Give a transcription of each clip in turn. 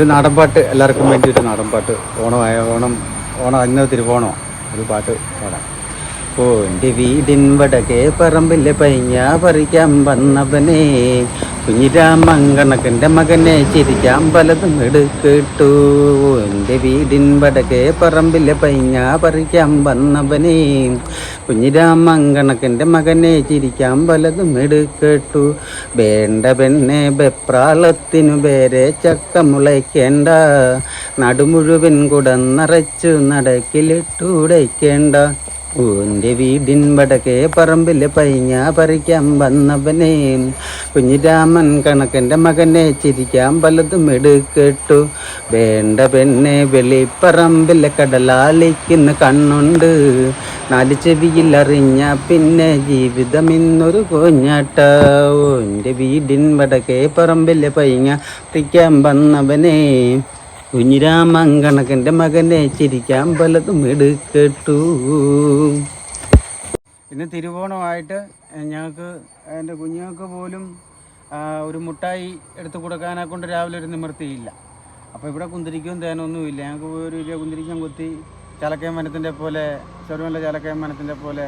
ഒരു നാടൻ പാട്ട് എല്ലാവർക്കും വേണ്ടി ഒരു പാട്ട് ഓണമായ ഓണം ഓണം അന്ന് തിരുവോണം ഒരു പാട്ട് പാടാം. ഓന്റെ വീടിൻ വടകെ പറമ്പിലെ പൈഞ്ഞ പറിക്കാൻ വന്നവനെ. കുഞ്ഞിരാമങ്കണക്കന്റെ മകനെ ചിരിക്കാൻ പലതും എടുക്കിട്ടു എന്റെ വീടിൻ വടകെ പറമ്പിലെ പൈഞ്ഞ പറിക്കാൻ വന്നവനെ. കുഞ്ഞിരാമങ്കണക്കന്റെ മകനെ ചിരിക്കാൻ പലതും എടുക്കേട്ടു. വേണ്ട പെണ്ണെ ബെപ്രാളത്തിനു പേരെ ചക്ക മുളയ്ക്കേണ്ട നടുമുഴുവൻ കുടന്നറച്ചു നടക്കിലിട്ടുടയ്ക്കേണ്ട ഓന്റെ വീടിൻ വടക്കേ പറമ്പിലെ പൈഞ്ഞ പറിക്കാൻ വന്നവനെ. കുഞ്ഞിരാമൻ കണക്കന്റെ മകനെ ചിരിക്കാൻ പലതും എടുക്കട്ടു. വേണ്ട പെണ്ണെ വെളിപ്പറമ്പിലെ കടലാളിക്കുന്ന കണ്ണുണ്ട്. നാല് ചെവിയിൽ അറിഞ്ഞ പിന്നെ ജീവിതം ഇന്നൊരു കുഞ്ഞാട്ട. ഓന്റെ വീടിൻ വടക്കേ പറമ്പിലെ പൈങ്ങ പറിക്കാൻ വന്നവനെ. കുഞ്ഞിരാമങ്കണക്കന്റെ മകനെ ചിരിക്കാൻ പലതും എടുക്കട്ടു. ഇന്ന് തിരുവോണമായിട്ട് ഞങ്ങൾക്ക് എന്റെ കുഞ്ഞുങ്ങൾക്ക് പോലും ഒരു മുട്ടായി എടുത്തു കൊടുക്കാനെ കൊണ്ട് രാവിലെ ഒരു നിവൃത്തിയില്ല. അപ്പോൾ ഇവിടെ കുന്തിരിക്കും തേനൊന്നും ഇല്ല ഞങ്ങൾക്ക് ഒരു വലിയ കുന്തിരിക്കം കുത്തി ചലക്കയം വനത്തിന്റെ പോലെ ചെറുവല്ല ചലക്കയം വനത്തിന്റെ പോലെ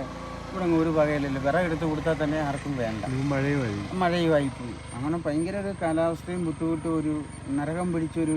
ഇവിടെ ഒരു വകയിലില്ല. വിറക് എടുത്ത് കൊടുത്താൽ തന്നെ ആർക്കും വേണ്ട. മഴയുമായി മഴയുമായി. പോയി അങ്ങനെ ഭയങ്കര ഒരു കാലാവസ്ഥയും ബുദ്ധിമുട്ടും ഒരു നരകം പിടിച്ചൊരു